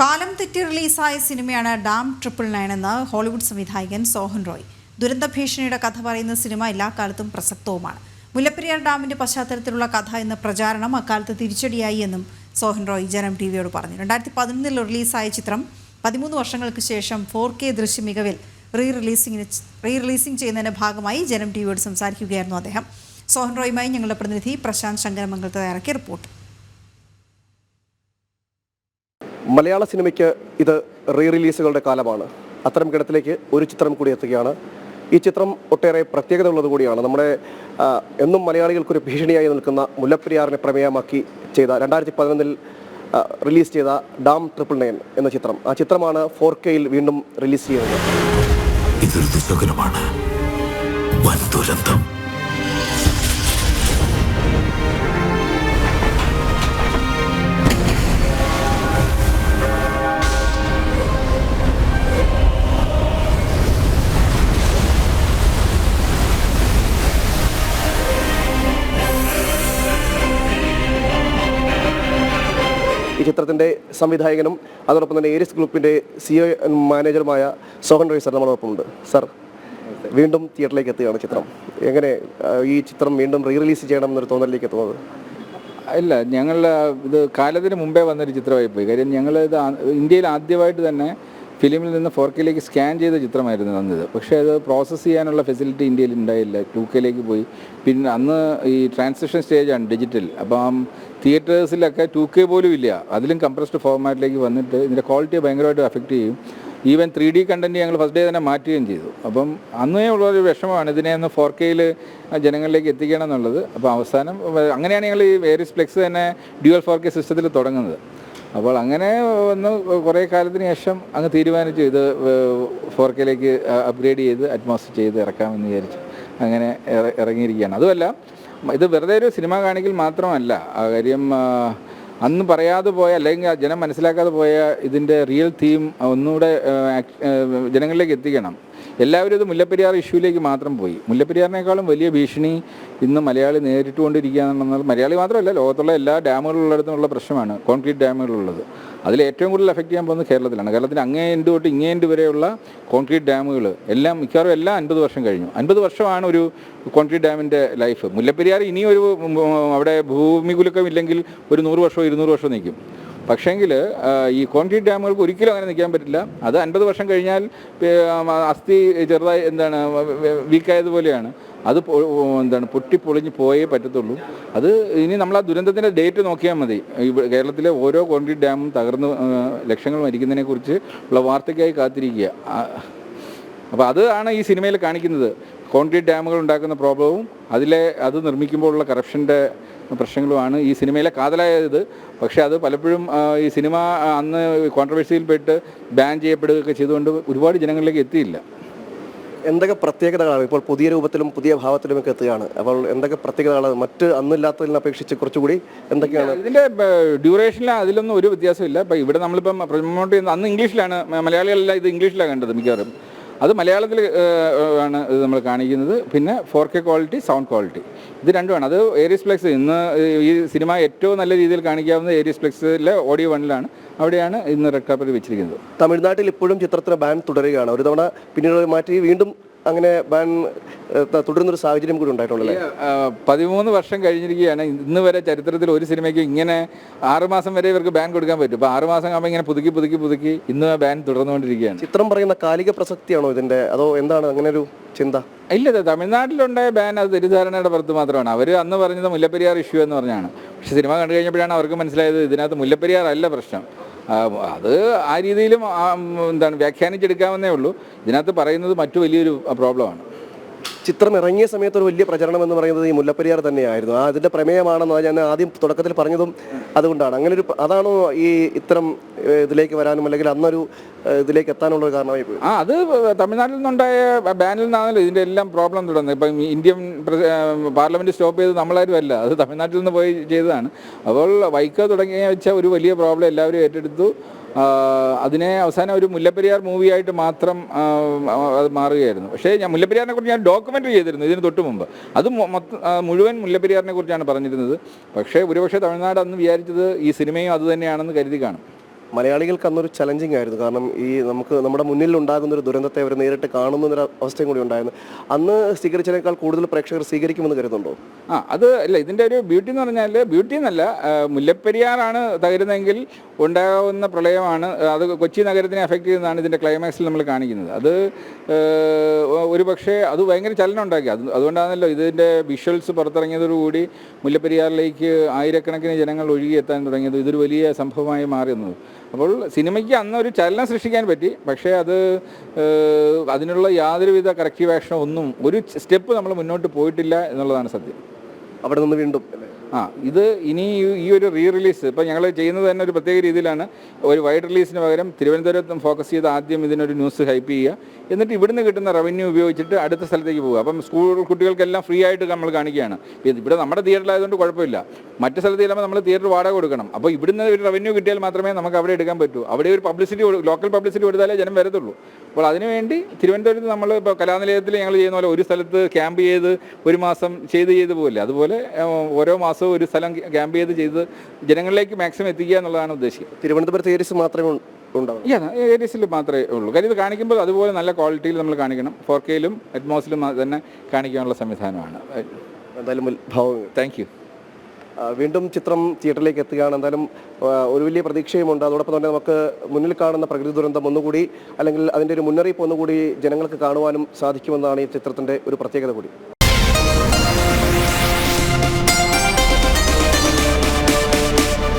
കാലം തെറ്റി റിലീസായ സിനിമയാണ് ഡാം ട്രിപ്പിൾ നയൻ എന്ന് ഹോളിവുഡ് സംവിധായകൻ സോഹൻ റോയ്. ദുരന്ത ഭീഷണിയുടെ കഥ പറയുന്ന സിനിമ എല്ലാ കാലത്തും പ്രസക്തവുമാണ്. മുല്ലപ്പെരിയാർ ഡാമിന്റെ പശ്ചാത്തലത്തിലുള്ള കഥ എന്ന പ്രചാരണം അക്കാലത്ത് തിരിച്ചടിയായി എന്നും സോഹൻ റോയ് ജനം ടി വിയോട് പറഞ്ഞു. രണ്ടായിരത്തി പതിനൊന്നിൽ റിലീസായ ചിത്രം പതിമൂന്ന് വർഷങ്ങൾക്ക് ശേഷം ഫോർ കെ ദൃശ്യ മികവിൽ റീ റിലീസിംഗിന് റീ റിലീസിംഗ് ചെയ്യുന്നതിന്റെ ഭാഗമായി ജനം ടി വിയോട് സംസാരിക്കുകയായിരുന്നു അദ്ദേഹം. സോഹൻ റോയുമായി ഞങ്ങളുടെ പ്രതിനിധി പ്രശാന്ത് ശങ്കരമംഗലത്ത് തയ്യാറാക്കിയ റിപ്പോർട്ട്. മലയാള സിനിമയ്ക്ക് ഇത് റീ റിലീസുകളുടെ കാലമാണ്. അത്തരം ഗണത്തിലേക്ക് ഒരു ചിത്രം കൂടി എത്തുകയാണ്. ഈ ചിത്രം ഒട്ടേറെ പ്രത്യേകത ഉള്ളത് കൂടിയാണ്. നമ്മുടെ എന്നും മലയാളികൾക്കൊരു ഭീഷണിയായി നിൽക്കുന്ന മുല്ലപ്പെരിയാറിനെ പ്രമേയമാക്കി ചെയ്ത രണ്ടായിരത്തി പതിനൊന്നിൽ റിലീസ് ചെയ്ത ഡാം ട്രിപ്പിൾ നയൻ എന്ന ചിത്രം. ആ ചിത്രമാണ് ഫോർ കെയിൽ വീണ്ടും റിലീസ് ചെയ്യുന്നത് ഇതൊരു ചിത്രത്തിന്റെ സംവിധായകനും അതോടൊപ്പം തന്നെ ഏരിയസ് ഗ്രൂപ്പിന്റെ സിഒ മാനേജറുമായ സോഹൻ റോയ് സർ നമ്മളോടൊപ്പമുണ്ട്. സർ വീണ്ടും തിയേറ്ററിലേക്ക് എത്തുകയാണ് ചിത്രം. എങ്ങനെ ഈ ചിത്രം വീണ്ടും റീ റിലീസ് ചെയ്യണം എന്നൊരു തോന്നലിലേക്ക് എത്തുന്നത് ഇല്ല ഞങ്ങൾ ഇത് കാലത്തിന് മുമ്പേ വന്നൊരു ചിത്രമായി പോയി. കാര്യം ഞങ്ങൾ ഇത് ഇന്ത്യയിൽ ആദ്യമായിട്ട് തന്നെ ഫിലിമിൽ നിന്ന് ഫോർ കെയിലേക്ക് സ്കാൻ ചെയ്ത ചിത്രമായിരുന്നു തന്നത് പക്ഷേ അത് പ്രോസസ്സ് ചെയ്യാനുള്ള ഫെസിലിറ്റി ഇന്ത്യയിൽ ഉണ്ടായില്ല. ടു കെയിലേക്ക് പോയി. പിന്നെ അന്ന് ഈ ട്രാൻസിഷൻ സ്റ്റേജാണ് ഡിജിറ്റൽ. അപ്പം തിയേറ്റേഴ്സിലൊക്കെ ടു കെ പോലും ഇല്ല. അതിലും കംപ്രസ്ഡ് ഫോർമാറ്റിലേക്ക് വന്നിട്ട് ഇതിന്റെ ക്വാളിറ്റി ഭയങ്കരമായിട്ട് അഫക്റ്റ് ചെയ്യും. ഈവൻ ത്രീ ഡി കണ്ടന്റ് ഞങ്ങൾ ഫസ്റ്റ് ഡേ തന്നെ മാറ്റുകയും ചെയ്തു. അപ്പം അന്നേ ഉള്ളൊരു വിഷമമാണ് ഇതിനെ ഒന്ന് ഫോർ കെയിൽ ജനങ്ങളിലേക്ക് എത്തിക്കണം എന്നുള്ളത്. അപ്പോൾ അവസാനം അങ്ങനെയാണ് ഞങ്ങൾ ഈ വേരിയസ് ഫ്ലെക്സ് തന്നെ ഡ്യുവൽ ഫോർ കെ സിസ്റ്റത്തിൽ തുടങ്ങുന്നത്. അപ്പോൾ അങ്ങനെ ഒന്ന് കുറേ കാലത്തിന് ശേഷം അങ്ങ് തീരുമാനിച്ചു ഇത് ഫോർ കെയിലേക്ക് അപ്ഗ്രേഡ് ചെയ്ത് അറ്റ്മോസ് ചെയ്ത് ഇറക്കാമെന്ന് വിചാരിച്ചു. അങ്ങനെ ഇറങ്ങിയിരിക്കുകയാണ്. അതുമല്ല ഇത് വെറുതെ ഒരു സിനിമ കാണിക്കൽ മാത്രമല്ല. ആ കാര്യം അന്ന് പറയാതെ പോയ അല്ലെങ്കിൽ ജനം മനസ്സിലാക്കാതെ പോയ ഇതിന്റെ റിയൽ തീം ഒന്നുകൂടെ ജനങ്ങളിലേക്ക് എത്തിക്കണം. എല്ലാവരും ഇത് മുല്ലപ്പെരിയാർ ഇഷ്യൂയിലേക്ക് മാത്രം പോയി. മുല്ലപ്പെരിയാറിനേക്കാളും വലിയ ഭീഷണി ഇന്ന് മലയാളി നേരിട്ടുകൊണ്ടിരിക്കുകയാണെന്നാൽ മലയാളി മാത്രമല്ല ലോകത്തുള്ള എല്ലാ ഡാമുകളുള്ളിടത്തുമുള്ള പ്രശ്നമാണ്. കോൺക്രീറ്റ് ഡാമുകളുള്ളത്. അതിൽ ഏറ്റവും കൂടുതൽ എഫക്റ്റ് ചെയ്യാൻ പോകുന്നത് കേരളത്തിലാണ്. കേരളത്തിൽ അങ്ങേ എൻഡ് തൊട്ട് ഇങ്ങേ എൻഡ് വരെയുള്ള കോൺക്രീറ്റ് ഡാമുകൾ എല്ലാം മിക്കവാറും എല്ലാം അൻപത് വർഷം കഴിഞ്ഞു. അൻപത് വർഷമാണ് ഒരു കോൺക്രീറ്റ് ഡാമിന്റെ ലൈഫ് മുല്ലപ്പെരിയാർ ഇനി ഒരു അവിടെ ഭൂമി കുലുക്കം ഇല്ലെങ്കിൽ ഒരു നൂറ് വർഷമോ ഇരുന്നൂറ് വർഷമോ നിൽക്കും. പക്ഷേങ്കിൽ ഈ കോൺക്രീറ്റ് ഡാമുകൾക്ക് ഒരിക്കലും അങ്ങനെ നിൽക്കാൻ പറ്റില്ല. അത് അൻപത് വർഷം കഴിഞ്ഞാൽ അസ്ഥി ചെറുതായി എന്താണ് വീക്കായതുപോലെയാണ്. അത് എന്താണ് പൊട്ടി പൊളിഞ്ഞ് പോയേ പറ്റത്തുള്ളൂ. അത് ഇനി നമ്മൾ ആ ദുരന്തത്തിന്റെ ഡേറ്റ് നോക്കിയാൽ മതി. കേരളത്തിലെ ഓരോ കോൺക്രീറ്റ് ഡാമും തകർന്ന് ലക്ഷങ്ങൾ മരിക്കുന്നതിനെക്കുറിച്ച് ഉള്ള വാർത്തയ്ക്കായി കാത്തിരിക്കുക. അപ്പോൾ അതാണ് ഈ സിനിമയിൽ കാണിക്കുന്നത്. കോൺക്രീറ്റ് ഡാമുകൾ ഉണ്ടാക്കുന്ന പ്രോബ്ലവും അതിലെ അത് നിർമ്മിക്കുമ്പോഴുള്ള കറപ്ഷന്റെ പ്രശ്നങ്ങളുമാണ്. ഈ സിനിമയിലെ കാതലായത്. പക്ഷേ അത് പലപ്പോഴും ഈ സിനിമ അന്ന് കോൺട്രവേഴ്സിയിൽപ്പെട്ട് ബാൻ ചെയ്യപ്പെടുകയൊക്കെ ചെയ്തുകൊണ്ട് ഒരുപാട് ജനങ്ങളിലേക്ക് എത്തിയില്ല. എന്തൊക്കെ പ്രത്യേകതകളാണ് ഇപ്പോൾ പുതിയ രൂപത്തിലും പുതിയ ഭാവത്തിലും ഒക്കെ എത്തുകയാണ്? അപ്പോൾ എന്തൊക്കെ പ്രത്യേകതകളാണ്? മറ്റ് അന്നില്ലാത്തതിനെ അപേക്ഷിച്ച് കുറച്ചുകൂടി എന്തൊക്കെയാണ്? ഇതിന്റെ ഡ്യൂറേഷനിൽ അതിലൊന്നും ഒരു വ്യത്യാസമില്ല. ഇപ്പം ഇവിടെ നമ്മളിപ്പം പ്രൊമോട്ട് ചെയ്യുന്നത് അന്ന് ഇംഗ്ലീഷിലാണ് മലയാളികളെല്ലാം ഇത് ഇംഗ്ലീഷിലാണ് കണ്ടത് മിക്കവാറും. അത് മലയാളത്തിൽ ആണ് ഇത് നമ്മൾ കാണിക്കുന്നത്. പിന്നെ four K quality sound quality ഇത് രണ്ടുമാണ്. അത് ഏരിയസ് ഫ്ലെക്സ് ഇന്ന് ഈ സിനിമ ഏറ്റവും നല്ല രീതിയിൽ കാണിക്കാവുന്ന ഏരിയസ് ഫ്ലെക്സിലെ ഓഡിയോ വണ്ണിലാണ് അവിടെയാണ് ഇന്ന് റെഡ് കാർപ്പറ്റ് വെച്ചിരിക്കുന്നത്. തമിഴ്നാട്ടിൽ ഇപ്പോഴും ചിത്രത്തിന് ബാൻ തുടരുകയാണ്. ഒരു തവണ പിന്നീട് മാറ്റി വീണ്ടും അങ്ങനെ ബാൻ തുടരുന്നൊരു സാഹചര്യം കൂടി ഉണ്ടായിട്ടുണ്ടല്ലേ? പതിമൂന്ന് വർഷം കഴിഞ്ഞിരിക്കുകയാണ്. ഇന്ന് വരെ ചരിത്രത്തിൽ ഒരു സിനിമയ്ക്ക് ഇങ്ങനെ ആറുമാസം വരെ ഇവർക്ക് ബാൻ കൊടുക്കാൻ പറ്റും. അപ്പോൾ ആറുമാസം ആകുമ്പോൾ ഇങ്ങനെ പുതുക്കി പുതുക്കി പുതുക്കി ഇന്ന് ആ ബാൻ തുടർന്നുകൊണ്ടിരിക്കുകയാണ്. ചിത്രം പറയുന്ന കാലിക പ്രസക്തിയാണോ ഇതിന്റെ? അതോ എന്താണ് അങ്ങനെ ഒരു ചിന്ത? ഇല്ല ഇത് തമിഴ്നാട്ടിലുണ്ടായ ബാൻ അത് തെറ്റിദ്ധാരണയുടെ പുറത്ത് മാത്രമാണ്. അവർ അന്ന് പറഞ്ഞത് മുല്ലപ്പെരിയാർ ഇഷ്യൂ എന്ന് പറഞ്ഞാണ്. പക്ഷെ സിനിമ കണ്ടു കഴിഞ്ഞപ്പോഴാണ് അവർക്ക് മനസ്സിലായത് ഇതിനകത്ത് മുല്ലപ്പെരിയാർ അല്ല പ്രശ്നം. അത് ആ രീതിയിലും എന്താണ് വ്യാഖ്യാനിച്ചെടുക്കാമെന്നേ ഉള്ളൂ. ഇതിനകത്ത് പറയുന്നത് മറ്റു വലിയൊരു പ്രോബ്ലമാണ്. ചിത്രം ഇറങ്ങിയ സമയത്ത് ഒരു വലിയ പ്രചരണം എന്ന് പറയുന്നത് ഈ മുല്ലപ്പെരിയാർ തന്നെയായിരുന്നു. ആ അതിന്റെ പ്രമേയമാണെന്ന് ഞാൻ ആദ്യം തുടക്കത്തിൽ പറഞ്ഞതും അതുകൊണ്ടാണ്. അങ്ങനെ ഒരു അതാണോ ഈ ഇത്തരം ഇതിലേക്ക് വരാനും അല്ലെങ്കിൽ അന്നൊരു ഇതിലേക്ക് എത്താനുള്ള ഒരു കാരണമായി പോയി ആ അത് തമിഴ്നാട്ടിൽ നിന്നുണ്ടായ ബാനിൽ നിന്നാണല്ലോ ഇതിന്റെ എല്ലാം പ്രോബ്ലം തുടങ്ങുന്നത് ഇപ്പം ഇന്ത്യൻ പാർലമെന്റ് സ്റ്റോപ്പ് ചെയ്ത് നമ്മളാരും അല്ല അത് തമിഴ്നാട്ടിൽ നിന്ന് പോയി ചെയ്തതാണ്. അപ്പോൾ വൈക്കോ തുടങ്ങിയ വെച്ച ഒരു വലിയ പ്രോബ്ലം എല്ലാവരും ഏറ്റെടുത്തു. അതിനെ അവസാനം ഒരു മുല്ലപ്പെരിയാർ മൂവിയായിട്ട് മാത്രം അത് മാറുകയായിരുന്നു. പക്ഷേ ഞാൻ മുല്ലപ്പെരിയാറിനെ കുറിച്ച് ഞാൻ ഡോക്യുമെന്ററി ചെയ്തിരുന്നു ഇതിന് തൊട്ട് മുമ്പ്. അത് മുഴുവൻ മുല്ലപ്പെരിയാറിനെ കുറിച്ചാണ് പറഞ്ഞിരുന്നത്. പക്ഷേ ഒരുപക്ഷെ തമിഴ്നാട് അന്ന് വിചാരിച്ചത് ഈ സിനിമയും അതുതന്നെയാണെന്ന് കരുതി കാണും. മലയാളികൾക്ക് അന്നൊരു ചലഞ്ചിങ് ആയിരുന്നു. കാരണം ഈ നമുക്ക് നമ്മുടെ മുന്നിൽ ഉണ്ടാകുന്ന ഒരു ദുരന്തത്തെ അവർ നേരിട്ട് കാണുന്ന ഒരു അവസ്ഥയും കൂടി ഉണ്ടായിരുന്നു. അന്ന് സ്വീകരിച്ചതിനേക്കാൾ കൂടുതൽ പ്രേക്ഷകർ സ്വീകരിക്കുമെന്ന് കരുതുന്നുണ്ടോ? ആ അത് അല്ല ഇതിന്റെ ഒരു ബ്യൂട്ടി എന്ന് പറഞ്ഞാൽ ബ്യൂട്ടി എന്നല്ല മുല്ലപ്പെരിയാറാണ് തകരുന്നതെങ്കിൽ ഉണ്ടാകുന്ന പ്രളയമാണ് അത് കൊച്ചി നഗരത്തിനെ അഫക്റ്റ് ചെയ്യുന്നതാണ് ഇതിന്റെ ക്ലൈമാക്സിൽ നമ്മൾ കാണിക്കുന്നത്. അത് ഒരു പക്ഷേ അത് ഭയങ്കര ചലനം ഉണ്ടാക്കി. അത് അതുകൊണ്ടാണല്ലോ ഇതിന്റെ വിഷ്വൽസ് പുറത്തിറങ്ങിയതോടുകൂടി മുല്ലപ്പെരിയാറിലേക്ക് ആയിരക്കണക്കിന് ജനങ്ങൾ ഒഴുകിയെത്താൻ തുടങ്ങിയത്. ഇതൊരു വലിയ സംഭവമായി മാറുന്നത് അപ്പോൾ സിനിമയ്ക്ക് അന്ന് ഒരു ചലനം സൃഷ്ടിക്കാൻ പറ്റി. പക്ഷേ അത് അതിനുള്ള യാതൊരുവിധ കറക്റ്റീവ് ആക്ഷനോ ഒന്നും ഒരു സ്റ്റെപ്പ് നമ്മൾ മുന്നോട്ട് പോയിട്ടില്ല എന്നുള്ളതാണ് സത്യം. അവിടെ നിന്ന് വീണ്ടും ആ ഇത് ഇനി ഈ- ഒരു റീ റിലീസ് ഇപ്പം ഞങ്ങൾ ചെയ്യുന്നത് തന്നെ ഒരു പ്രത്യേക രീതിയിലാണ്. ഒരു വൈഡ് റിലീസിന് പകരം തിരുവനന്തപുരത്തും ഫോക്കസ് ചെയ്ത് ആദ്യം ഇതിനൊരു ന്യൂസ് ഹൈപ്പ് ചെയ്യുക. എന്നിട്ട് ഇവിടുന്ന് കിട്ടുന്ന റവന്യൂ ഉപയോഗിച്ചിട്ട് അടുത്ത സ്ഥലത്തേക്ക് പോകുക അപ്പം സ്കൂൾ കുട്ടികൾക്കെല്ലാം ഫ്രീ ആയിട്ട് നമ്മൾ കാണിക്കുകയാണ്. ഇവിടെ നമ്മുടെ തിയേറ്ററിലായതുകൊണ്ട് കുഴപ്പമില്ല. മറ്റു സ്ഥലത്ത് ചെല്ലുമ്പോൾ നമ്മൾ തിയേറ്റർ വാടക കൊടുക്കണം. അപ്പോൾ ഇവിടുന്ന് ഒരു റവന്യൂ കിട്ടിയാൽ മാത്രമേ നമുക്ക് അവിടെ എടുക്കാൻ പറ്റൂ. അവിടെ ഒരു പബ്ലിസിറ്റി ലോക്കൽ പബ്ലിസിറ്റി കൊടുത്താലേ ജനം വരത്തുള്ളൂ. അപ്പോൾ അതിനുവേണ്ടി തിരുവനന്തപുരത്ത് നമ്മൾ ഇപ്പോൾ കലാനിലയത്തിൽ ഞങ്ങൾ ചെയ്യുന്ന പോലെ ഒരു സ്ഥലത്ത് ക്യാമ്പ് ചെയ്ത് ഒരു മാസം ചെയ്ത് ചെയ്ത് പോകില്ല അതുപോലെ ഓരോ മാസവും ഒരു സ്ഥലം ക്യാമ്പ് ചെയ്ത് ചെയ്ത് ജനങ്ങളിലേക്ക് മാക്സിമം എത്തിക്കുക എന്നുള്ളതാണ് ഉദ്ദേശിക്കുന്നത് തിരുവനന്തപുരത്ത് മാത്രമേ ഉണ്ടാവൂ ഏരിയസിൽ മാത്രമേ ഉള്ളൂ. കാര്യം ഇത് കാണിക്കുമ്പോൾ അതുപോലെ നല്ല ക്വാളിറ്റിയിൽ നമ്മൾ കാണിക്കണം. ഫോർ കെയിലും അറ്റ്മോസിലും തന്നെ കാണിക്കാനുള്ള സംവിധാനമാണ്. എന്തായാലും ഭാവങ്ങൾ താങ്ക് യു വീണ്ടും ചിത്രം തിയേറ്ററിലേക്ക് എത്തുകയാണ്. എന്തായാലും ഒരു വലിയ പ്രതീക്ഷയുമുണ്ട്. അതോടൊപ്പം തന്നെ നമുക്ക് മുന്നിൽ കാണുന്ന പ്രകൃതി ദുരന്തം ഒന്നുകൂടി അല്ലെങ്കിൽ അതിന്റെ ഒരു മുന്നറിയിപ്പ് ഒന്നുകൂടി ജനങ്ങൾക്ക് കാണുവാനും സാധിക്കുമെന്നാണ് ഈ ചിത്രത്തിന്റെ ഒരു പ്രത്യേകത കൂടി.